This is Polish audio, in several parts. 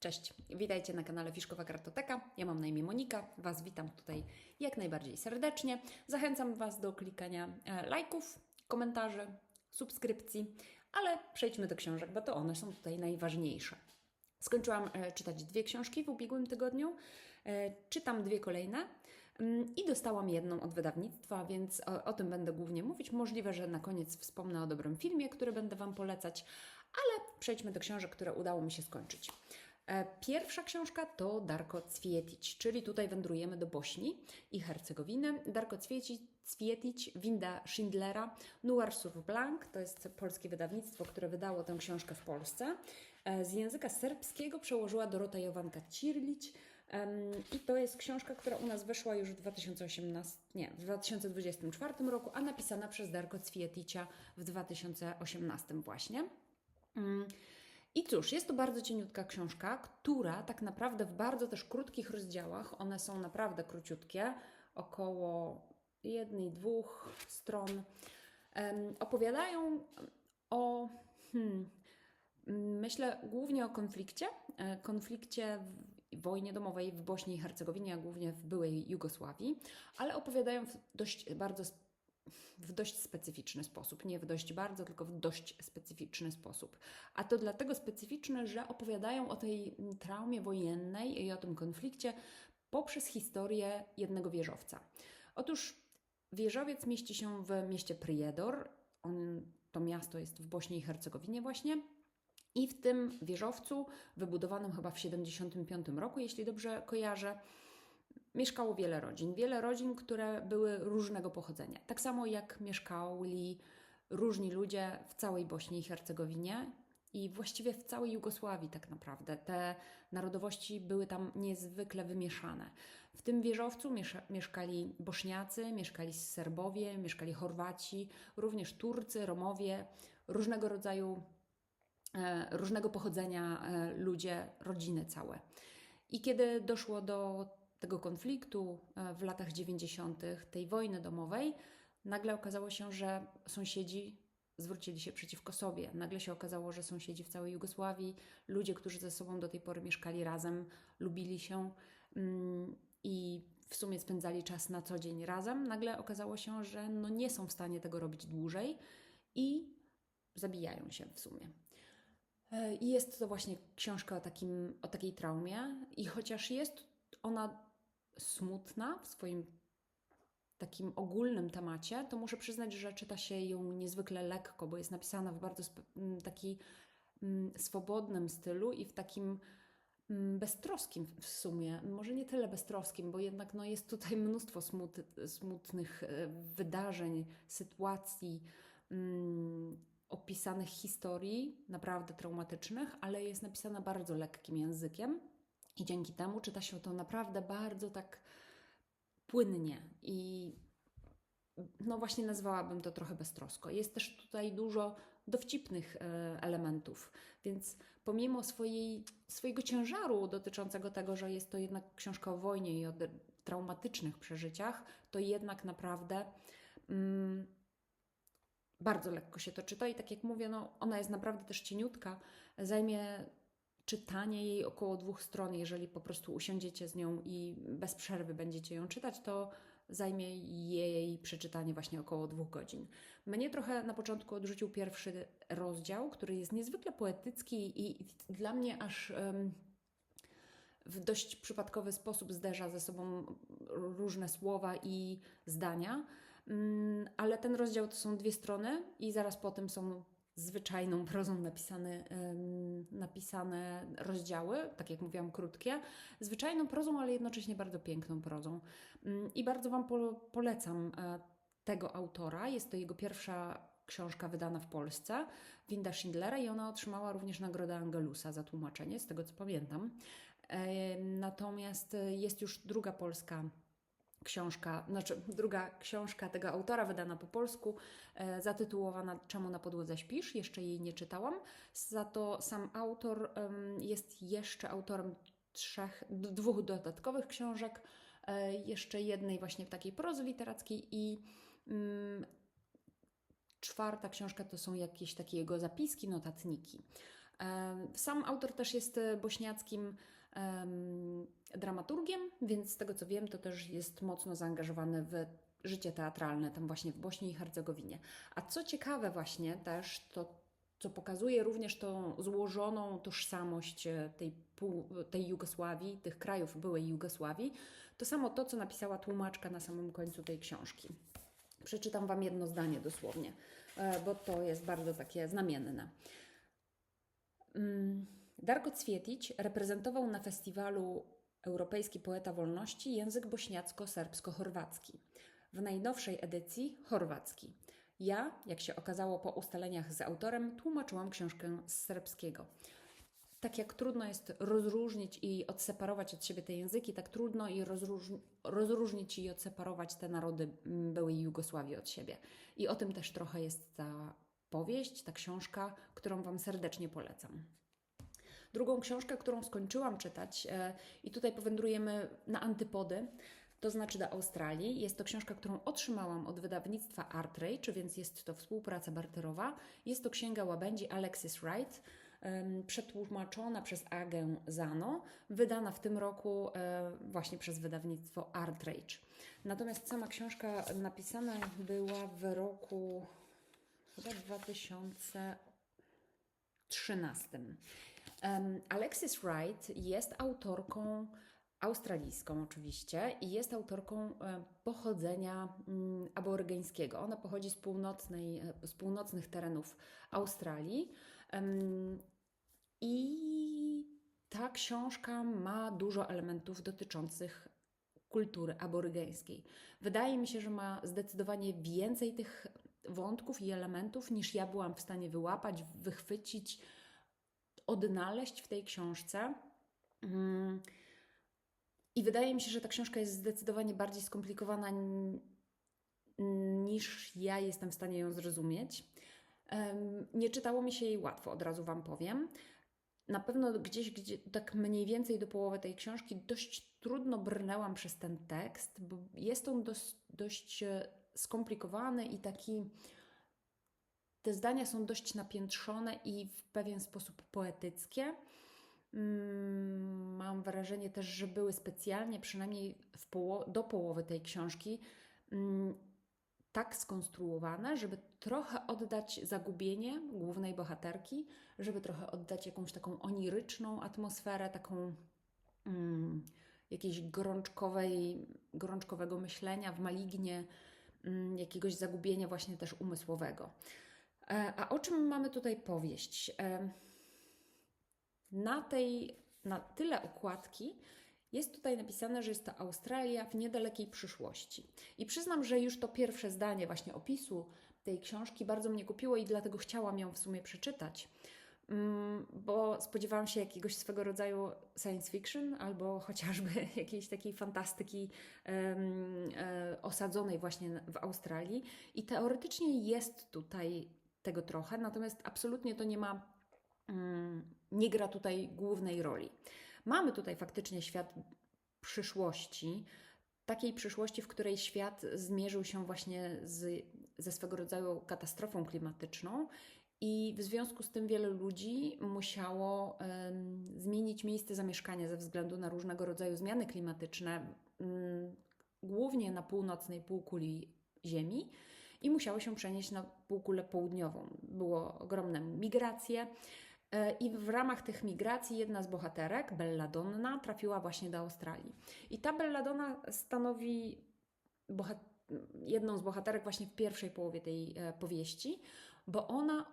Cześć, witajcie na kanale Fiszkowa Kartoteka. Ja mam na imię Monika, Was witam tutaj jak najbardziej serdecznie. Zachęcam Was do klikania e, lajków, komentarzy, subskrypcji, ale przejdźmy do książek, bo to one są tutaj najważniejsze. Skończyłam e, czytać dwie książki w ubiegłym tygodniu, e, czytam dwie kolejne mm, i dostałam jedną od wydawnictwa, więc o, o tym będę głównie mówić. Możliwe, że na koniec wspomnę o dobrym filmie, który będę Wam polecać, ale przejdźmy do książek, które udało mi się skończyć. E, Pierwsza książka to Darko Cwietić, czyli tutaj wędrujemy do Bośni i Hercegowiny. Darko Cwietić, Cwietić Winda Schindlera, Noir sur Blanc, to jest polskie wydawnictwo, które wydało tę książkę w Polsce. E, Z języka serbskiego przełożyła Dorota Jowanka Cirlić i to jest książka, która u nas wyszła już w 2018, nie, w 2024 roku, a napisana przez Darko Cwieticia w 2018 właśnie. I cóż, jest to bardzo cieniutka książka, która tak naprawdę w bardzo też krótkich rozdziałach, one są naprawdę króciutkie, około jednej, dwóch stron, em, opowiadają o, hmm, myślę głównie o konflikcie, e, konflikcie w wojnie domowej w Bośni i Hercegowinie, a głównie w byłej Jugosławii, ale opowiadają w dość bardzo w dość specyficzny sposób. Nie w dość bardzo, tylko w dość specyficzny sposób. A to dlatego specyficzny, że opowiadają o tej traumie wojennej i o tym konflikcie poprzez historię jednego wieżowca. Otóż wieżowiec mieści się w mieście Prijedor. On, to miasto jest w Bośni i Hercegowinie właśnie. I w tym wieżowcu, wybudowanym chyba w 75 roku, jeśli dobrze kojarzę, mieszkało wiele rodzin. Wiele rodzin, które były różnego pochodzenia. Tak samo jak mieszkali różni ludzie w całej Bośni i Hercegowinie i właściwie w całej Jugosławii tak naprawdę. Te narodowości były tam niezwykle wymieszane. W tym wieżowcu mieszkali Bośniacy, mieszkali Serbowie, mieszkali Chorwaci, również Turcy, Romowie, różnego rodzaju, e, różnego pochodzenia e, ludzie, rodziny całe. I kiedy doszło do tego konfliktu e, w latach 90., tej wojny domowej, nagle okazało się, że sąsiedzi zwrócili się przeciwko sobie. Nagle się okazało, że sąsiedzi w całej Jugosławii, ludzie, którzy ze sobą do tej pory mieszkali razem, lubili się mm, i w sumie spędzali czas na co dzień razem, nagle okazało się, że no nie są w stanie tego robić dłużej i zabijają się w sumie. E, I jest to właśnie książka o, takim, o takiej traumie, i chociaż jest ona smutna w swoim takim ogólnym temacie, to muszę przyznać, że czyta się ją niezwykle lekko, bo jest napisana w bardzo taki swobodnym stylu i w takim beztroskim w sumie. Może nie tyle beztroskim, bo jednak no, jest tutaj mnóstwo smut, smutnych e, wydarzeń, sytuacji, mm, opisanych historii, naprawdę traumatycznych, ale jest napisana bardzo lekkim językiem. I dzięki temu czyta się to naprawdę bardzo tak płynnie i no właśnie nazwałabym to trochę beztrosko. Jest też tutaj dużo dowcipnych e, elementów, więc pomimo swojej, swojego ciężaru dotyczącego tego, że jest to jednak książka o wojnie i o traumatycznych przeżyciach, to jednak naprawdę mm, bardzo lekko się to czyta i tak jak mówię, no, ona jest naprawdę też cieniutka. Zajmie czytanie jej około dwóch stron. Jeżeli po prostu usiądziecie z nią i bez przerwy będziecie ją czytać, to zajmie jej przeczytanie właśnie około dwóch godzin. Mnie trochę na początku odrzucił pierwszy rozdział, który jest niezwykle poetycki i dla mnie aż. em, w dość przypadkowy sposób zderza ze sobą różne słowa i zdania, Mm, ale ten rozdział to są dwie strony i zaraz po tym są zwyczajną prozą napisane, napisane rozdziały, tak jak mówiłam, krótkie, zwyczajną prozą, ale jednocześnie bardzo piękną prozą. Mm, I bardzo Wam po, polecam e, tego autora. Jest to jego pierwsza książka wydana w Polsce, Winda Schindlera, i ona otrzymała również Nagrodę Angelusa za tłumaczenie, z tego co pamiętam. E, Natomiast jest już druga polska książka, znaczy druga książka tego autora wydana po polsku, e, zatytułowana Czemu na podłodze śpisz? Jeszcze jej nie czytałam. Za to sam autor em, jest jeszcze autorem trzech, dwóch dodatkowych książek, e, jeszcze jednej właśnie w takiej prozy literackiej i mm, czwarta książka to są jakieś takie jego zapiski, notatniki. Em, Sam autor też jest e, bośniackim dramaturgiem, więc z tego co wiem, to też jest mocno zaangażowany w życie teatralne tam właśnie w Bośni i Hercegowinie. A co ciekawe właśnie też, to co pokazuje również tą złożoną tożsamość e, tej, tej Jugosławii, tych krajów byłej Jugosławii, to samo to, co napisała tłumaczka na samym końcu tej książki. Przeczytam Wam jedno zdanie dosłownie, e, bo to jest bardzo takie znamienne. Mm, Darko Cwietić reprezentował na festiwalu Europejski Poeta Wolności język bośniacko-serbsko-chorwacki. W najnowszej edycji chorwacki. Ja, jak się okazało po ustaleniach z autorem, tłumaczyłam książkę z serbskiego. Tak jak trudno jest rozróżnić i odseparować od siebie te języki, tak trudno i rozróżni- rozróżnić i odseparować te narody byłej Jugosławii od siebie. I o tym też trochę jest ta powieść, ta książka, którą Wam serdecznie polecam. Drugą książkę, którą skończyłam czytać, e, i tutaj powędrujemy na antypody, to znaczy do Australii. Jest to książka, którą otrzymałam od wydawnictwa Artrage, więc jest to współpraca barterowa. Jest to księga łabędzi Alexis Wright, przetłumaczona przez Agę Zano, wydana w tym roku e, właśnie przez wydawnictwo Artrage. Natomiast sama książka napisana była w roku chyba 2013. Alexis Wright jest autorką australijską oczywiście i jest autorką e, pochodzenia mm, aborygeńskiego. Ona pochodzi z, północnej, e, z północnych terenów Australii i ta książka ma dużo elementów dotyczących kultury aborygeńskiej. Wydaje mi się, że ma zdecydowanie więcej tych wątków i elementów niż ja byłam w stanie wyłapać, wychwycić, odnaleźć w tej książce. Mm. I wydaje mi się, że ta książka jest zdecydowanie bardziej skomplikowana niż ja jestem w stanie ją zrozumieć. Nie czytało mi się jej łatwo, od razu Wam powiem. Na pewno gdzieś, gdzie, tak mniej więcej do połowy tej książki, dość trudno brnęłam przez ten tekst, bo jest on dość, dość e, skomplikowany i taki. Te zdania są dość napiętrzone i w pewien sposób poetyckie. Mm, Mam wrażenie też, że były specjalnie, przynajmniej poło- do połowy tej książki, mm, tak skonstruowane, żeby trochę oddać zagubienie głównej bohaterki, żeby trochę oddać jakąś taką oniryczną atmosferę, taką mm, jakiejś gorączkowej, gorączkowego myślenia w malignie, mm, jakiegoś zagubienia właśnie też umysłowego. E, A o czym mamy tutaj powieść? E, Na tej, na tyle okładki jest tutaj napisane, że jest to Australia w niedalekiej przyszłości. I przyznam, że już to pierwsze zdanie właśnie opisu tej książki bardzo mnie kupiło i dlatego chciałam ją w sumie przeczytać. Mm, Bo spodziewałam się jakiegoś swego rodzaju science fiction albo chociażby jakiejś takiej fantastyki e, osadzonej właśnie w Australii. I teoretycznie jest tutaj tego trochę, natomiast absolutnie to nie ma, mm, nie gra tutaj głównej roli. Mamy tutaj faktycznie świat przyszłości, takiej przyszłości, w której świat zmierzył się właśnie z, ze swego rodzaju katastrofą klimatyczną. I w związku z tym wiele ludzi musiało em, zmienić miejsce zamieszkania ze względu na różnego rodzaju zmiany klimatyczne, mm, głównie na północnej półkuli Ziemi, i musiało się przenieść na półkulę południową. Było ogromne migracje. E, I w ramach tych migracji jedna z bohaterek, Belladonna, trafiła właśnie do Australii. I ta Belladonna stanowi jedną z bohaterek właśnie w pierwszej połowie tej e, powieści, bo ona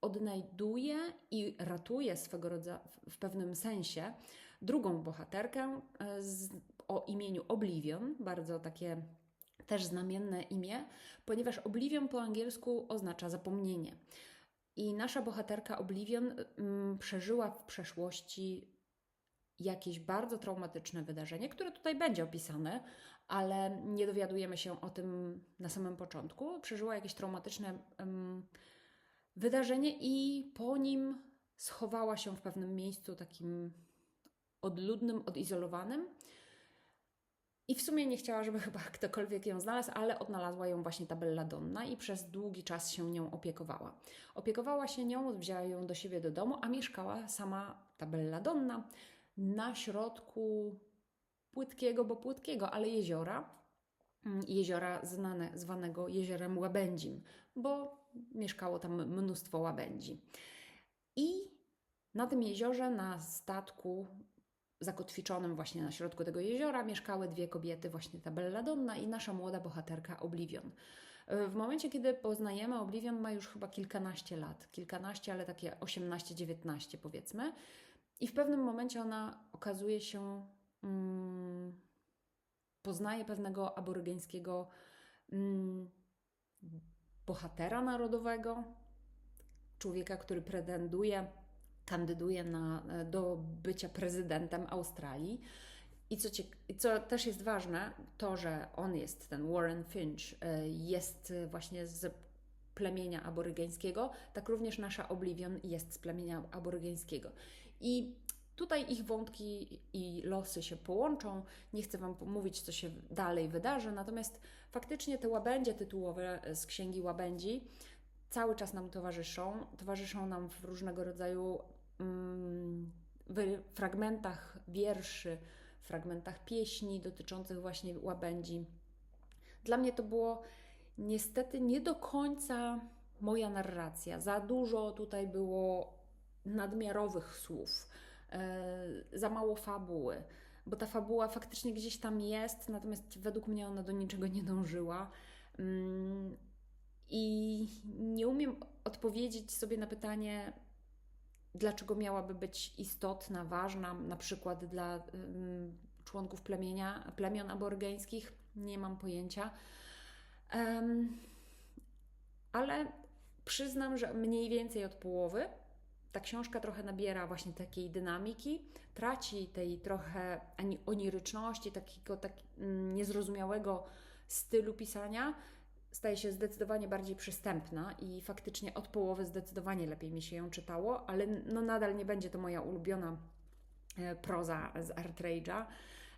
odnajduje i ratuje swego rodzaju, w pewnym sensie, drugą bohaterkę e, z, o imieniu Oblivion, bardzo takie też znamienne imię, ponieważ Oblivion po angielsku oznacza zapomnienie. I nasza bohaterka Oblivion mm, przeżyła w przeszłości jakieś bardzo traumatyczne wydarzenie, które tutaj będzie opisane, ale nie dowiadujemy się o tym na samym początku. Przeżyła jakieś traumatyczne em, wydarzenie i po nim schowała się w pewnym miejscu takim odludnym, odizolowanym. I w sumie nie chciała, żeby chyba ktokolwiek ją znalazł, ale odnalazła ją właśnie ta belladonna i przez długi czas się nią opiekowała. Opiekowała się nią, wzięła ją do siebie do domu, a mieszkała sama ta belladonna na środku płytkiego, bo płytkiego, ale jeziora. Mm, Jeziora znane, zwanego jeziorem Łabędzim, bo mieszkało tam mnóstwo łabędzi. I na tym jeziorze, na statku zakotwiczonym właśnie na środku tego jeziora, mieszkały dwie kobiety, właśnie ta Belladonna i nasza młoda bohaterka Oblivion. W momencie, kiedy poznajemy Oblivion, ma już chyba kilkanaście lat. Kilkanaście, ale takie 18-19 powiedzmy. I w pewnym momencie ona okazuje się, mm, poznaje pewnego aborygeńskiego mm, bohatera narodowego, człowieka, który pretenduje, kandyduje na, do bycia prezydentem Australii. I co, ciek- i co też jest ważne, to, że on jest, ten Warren Finch, y, jest właśnie z plemienia aborygeńskiego, tak również nasza Oblivion jest z plemienia aborygeńskiego. I tutaj ich wątki i losy się połączą. Nie chcę Wam mówić, co się dalej wydarzy, natomiast faktycznie te łabędzie tytułowe z księgi łabędzi cały czas nam towarzyszą. Towarzyszą nam w różnego rodzaju wy- fragmentach wierszy, fragmentach pieśni dotyczących właśnie łabędzi. Dla mnie to było niestety nie do końca moja narracja. Za dużo tutaj było nadmiarowych słów, e, za mało fabuły, bo ta fabuła faktycznie gdzieś tam jest, natomiast według mnie ona do niczego nie dążyła. Mm, I nie umiem odpowiedzieć sobie na pytanie, dlaczego miałaby być istotna, ważna, na przykład dla członków plemienia, plemion aborygeńskich. Nie mam pojęcia. Ale przyznam, że mniej więcej od połowy ta książka trochę nabiera właśnie takiej dynamiki, traci tej trochę oniryczności, takiego tak, mm, niezrozumiałego stylu pisania, staje się zdecydowanie bardziej przystępna i faktycznie od połowy zdecydowanie lepiej mi się ją czytało, ale no nadal nie będzie to moja ulubiona e, proza z Artrage'a.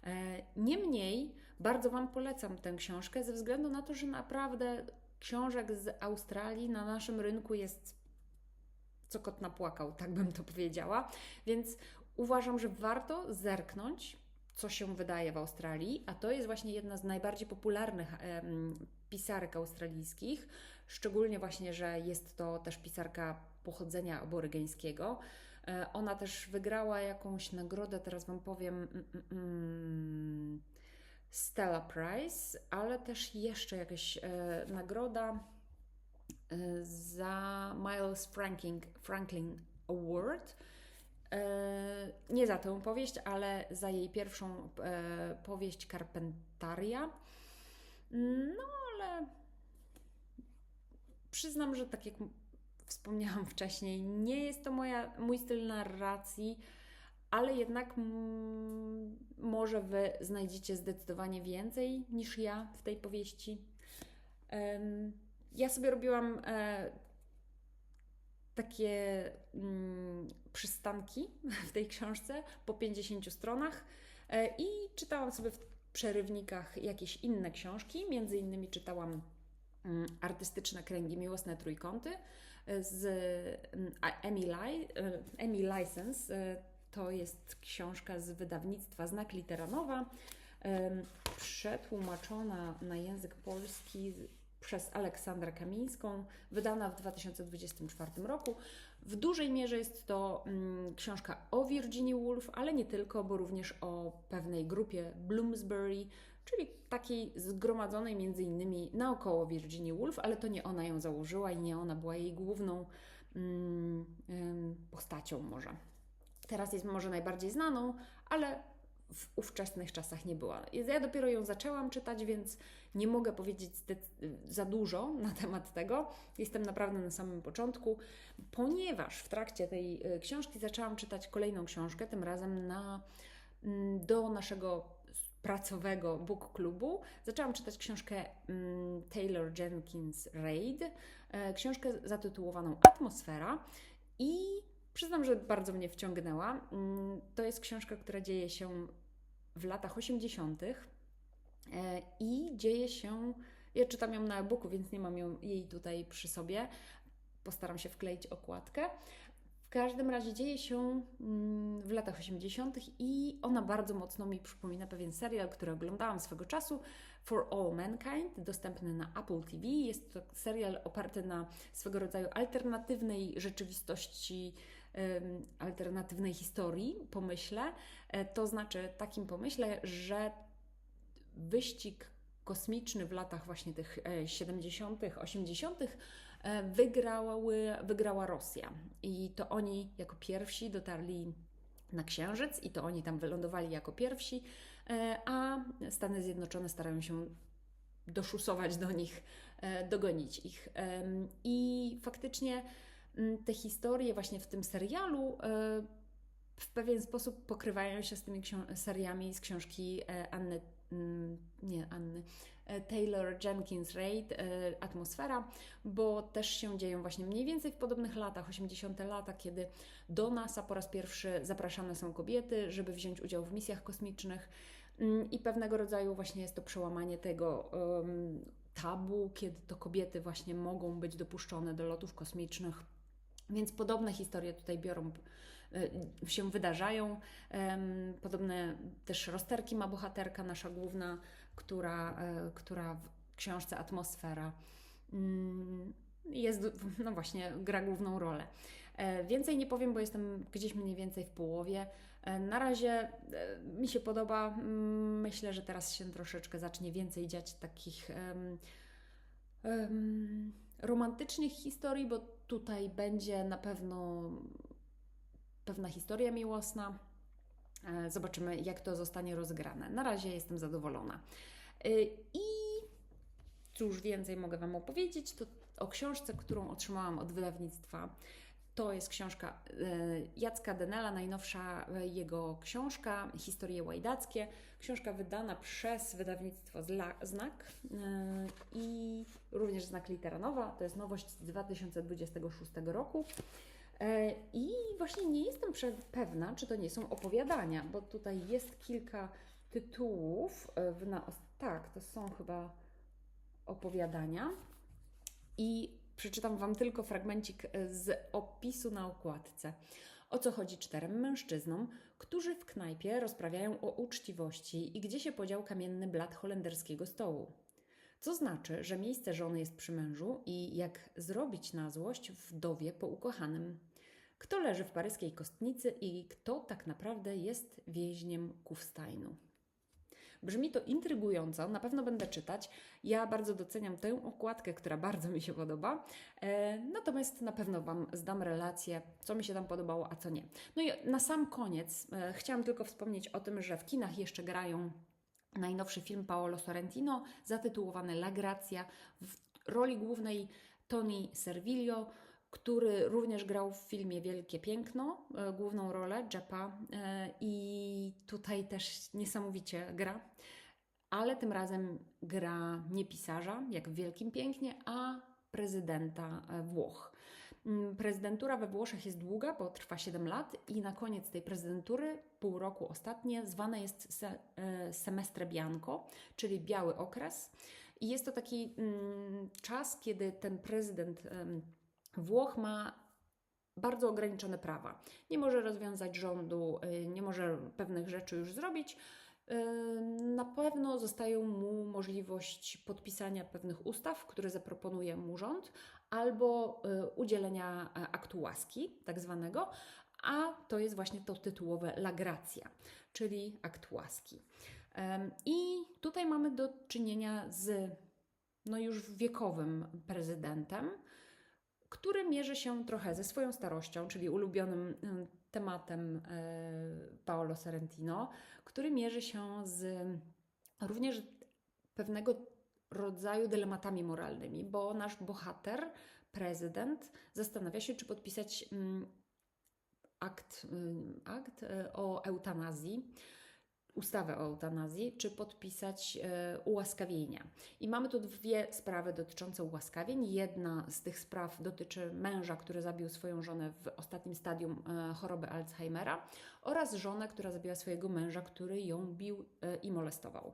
E, Niemniej bardzo Wam polecam tę książkę ze względu na to, że naprawdę książek z Australii na naszym rynku jest co kot napłakał, tak bym to powiedziała. Więc uważam, że warto zerknąć, co się wydaje w Australii, a to jest właśnie jedna z najbardziej popularnych pisarek australijskich, szczególnie właśnie, że jest to też pisarka pochodzenia aborygeńskiego. E, Ona też wygrała jakąś nagrodę, teraz Wam powiem, mm, mm, mm, Stella Prize, ale też jeszcze jakaś e, nagroda e, za Miles Franklin, Franklin Award. E, Nie za tę powieść, ale za jej pierwszą e, powieść Carpentaria. No ale przyznam, że tak jak wspomniałam wcześniej, nie jest to moja, mój styl narracji, ale jednak może Wy znajdziecie zdecydowanie więcej niż ja w tej powieści. Ja sobie robiłam e, takie mm, przystanki w tej książce po 50 stronach e, i czytałam sobie w przerywnikach jakieś inne książki. Między innymi czytałam mm, artystyczne kręgi miłosne trójkąty e, z mm, a- Emmy, Li- e, Emmy License. E, To jest książka z wydawnictwa Znak Literanowa, przetłumaczona na język polski przez Aleksandrę Kamińską, wydana w 2024 roku. W dużej mierze jest to mm, książka o Virginia Woolf, ale nie tylko, bo również o pewnej grupie Bloomsbury, czyli takiej zgromadzonej między innymi naokoło Virginia Woolf, ale to nie ona ją założyła i nie ona była jej główną mm, postacią może. Teraz jest może najbardziej znaną, ale w ówczesnych czasach nie była. Ja dopiero ją zaczęłam czytać, więc nie mogę powiedzieć za dużo na temat tego. Jestem naprawdę na samym początku, ponieważ w trakcie tej y, książki zaczęłam czytać kolejną książkę, tym razem na, mm, do naszego pracowego book klubu. Zaczęłam czytać książkę mm, Taylor Jenkins Reid, e, książkę zatytułowaną Atmosfera i przyznam, że bardzo mnie wciągnęła. Mm, To jest książka, która dzieje się w latach 80. E, I dzieje się, ja czytam ją na e-booku, więc nie mam ją, jej tutaj przy sobie. Postaram się wkleić okładkę. W każdym razie dzieje się mm, w latach 80. i ona bardzo mocno mi przypomina pewien serial, który oglądałam swego czasu, For All Mankind, dostępny na Apple TV. Jest to serial oparty na swego rodzaju alternatywnej rzeczywistości, alternatywnej historii, pomyśle. To znaczy takim pomyśle, że wyścig kosmiczny w latach właśnie tych 70., e, 80. E, wygrały, wygrała Rosja. I to oni jako pierwsi dotarli na Księżyc i to oni tam wylądowali jako pierwsi, e, a Stany Zjednoczone starają się doszusować do nich, dogonić ich. I faktycznie te historie właśnie w tym serialu w pewien sposób pokrywają się z tymi seriami z książki Anny Mm, nie Anny, e, Taylor Jenkins Reid, e, Atmosfera, bo też się dzieją właśnie mniej więcej w podobnych latach, 80. lata, kiedy do NASA po raz pierwszy zapraszane są kobiety, żeby wziąć udział w misjach kosmicznych mm, i pewnego rodzaju właśnie jest to przełamanie tego tabu, kiedy to kobiety właśnie mogą być dopuszczone do lotów kosmicznych. Więc podobne historie tutaj biorą Y, się wydarzają. Podobne też rozterki ma bohaterka, nasza główna, która, e, która w książce Atmosfera mm, jest, no właśnie, gra główną rolę. E, więcej nie powiem, bo jestem gdzieś mniej więcej w połowie. E, na razie mi się podoba. Mm, myślę, że teraz się troszeczkę zacznie więcej dziać takich um, um, romantycznych historii, bo tutaj będzie na pewno pewna historia miłosna. E, zobaczymy, jak to zostanie rozgrane. Na razie jestem zadowolona. E, I cóż więcej mogę Wam opowiedzieć, to o książce, którą otrzymałam od wydawnictwa. To jest książka e, Jacka Denela, najnowsza jego książka, Historie Łajdackie. Książka wydana przez wydawnictwo Znak i również Znak Litera Nowa. To jest nowość z 2026 roku. E, I właśnie nie jestem pewna, czy to nie są opowiadania, bo tutaj jest kilka tytułów. E, w na, tak, to są chyba opowiadania. I przeczytam Wam tylko fragmencik z opisu na okładce. O co chodzi czterem mężczyznom, którzy w knajpie rozprawiają o uczciwości i gdzie się podział kamienny blat holenderskiego stołu. Co znaczy, że miejsce żony jest przy mężu i jak zrobić na złość wdowie po ukochanym. Kto leży w paryskiej kostnicy i kto tak naprawdę jest więźniem Kufsteinu. Brzmi to intrygująco, na pewno będę czytać. Ja bardzo doceniam tę okładkę, która bardzo mi się podoba. E, natomiast na pewno Wam zdam relację, co mi się tam podobało, a co nie. No i na sam koniec e, chciałam tylko wspomnieć o tym, że w kinach jeszcze grają najnowszy film Paolo Sorrentino zatytułowany La Grazia w roli głównej Tony Servillo, który również grał w filmie Wielkie Piękno, e, główną rolę Jeppa e, i tutaj też niesamowicie gra, ale tym razem gra nie pisarza, jak w Wielkim Pięknie, a prezydenta e, Włoch. Mm, prezydentura we Włoszech jest długa, bo trwa 7 lat i na koniec tej prezydentury, pół roku ostatnie, zwane jest se, semestre bianco, czyli biały okres. I jest to taki mm, czas, kiedy ten prezydent Włoch ma bardzo ograniczone prawa. Nie może rozwiązać rządu, y, nie może pewnych rzeczy już zrobić. Y, na pewno zostaje mu możliwość podpisania pewnych ustaw, które zaproponuje mu rząd, albo y, udzielenia e, aktu łaski, tak zwanego, a to jest właśnie to tytułowe la gracia, czyli akt łaski. I tutaj mamy do czynienia z no już wiekowym prezydentem, który mierzy się trochę ze swoją starością, czyli ulubionym y, tematem y, Paolo Sorrentino, który mierzy się z również pewnego rodzaju dylematami moralnymi, bo nasz bohater, prezydent, zastanawia się, czy podpisać mm, akt, y, akt o eutanazji ustawę o eutanazji, czy podpisać e, ułaskawienia. I mamy tu dwie sprawy dotyczące ułaskawień. Jedna z tych spraw dotyczy męża, który zabił swoją żonę w ostatnim stadium e, choroby Alzheimera oraz żonę, która zabiła swojego męża, który ją bił e, i molestował.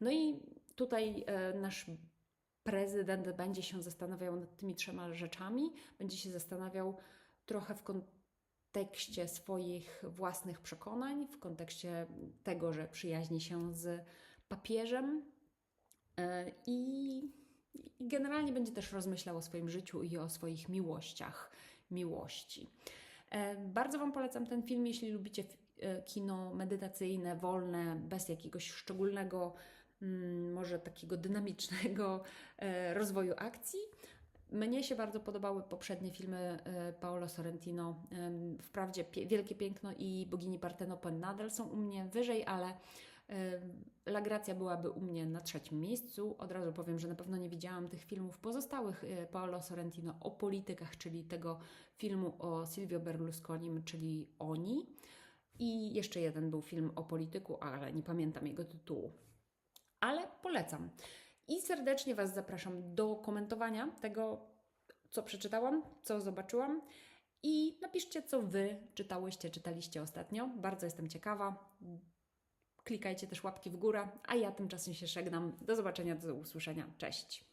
No i tutaj nasz prezydent będzie się zastanawiał nad tymi trzema rzeczami, będzie się zastanawiał trochę w kontekście swoich własnych przekonań, w kontekście tego, że przyjaźni się z papieżem e, i, i generalnie będzie też rozmyślał o swoim życiu i o swoich miłościach, miłości. E, Bardzo Wam polecam ten film, jeśli lubicie e, kino medytacyjne, wolne, bez jakiegoś szczególnego, mm, może takiego dynamicznego rozwoju akcji. Mnie się bardzo podobały poprzednie filmy e, Paolo Sorrentino. Wprawdzie Wielkie Piękno i Bogini Partenope nadal są u mnie wyżej, ale La Gracia byłaby u mnie na trzecim miejscu. Od razu powiem, że na pewno nie widziałam tych filmów pozostałych e, Paolo Sorrentino o politykach, czyli tego filmu o Silvio Berlusconim, czyli Oni. I jeszcze jeden był film o polityku, ale nie pamiętam jego tytułu. Ale polecam. I serdecznie Was zapraszam do komentowania tego, co przeczytałam, co zobaczyłam. I napiszcie, co Wy czytałyście, czytaliście ostatnio. Bardzo jestem ciekawa. Klikajcie też łapki w górę, a ja tymczasem się żegnam. Do zobaczenia, do usłyszenia. Cześć.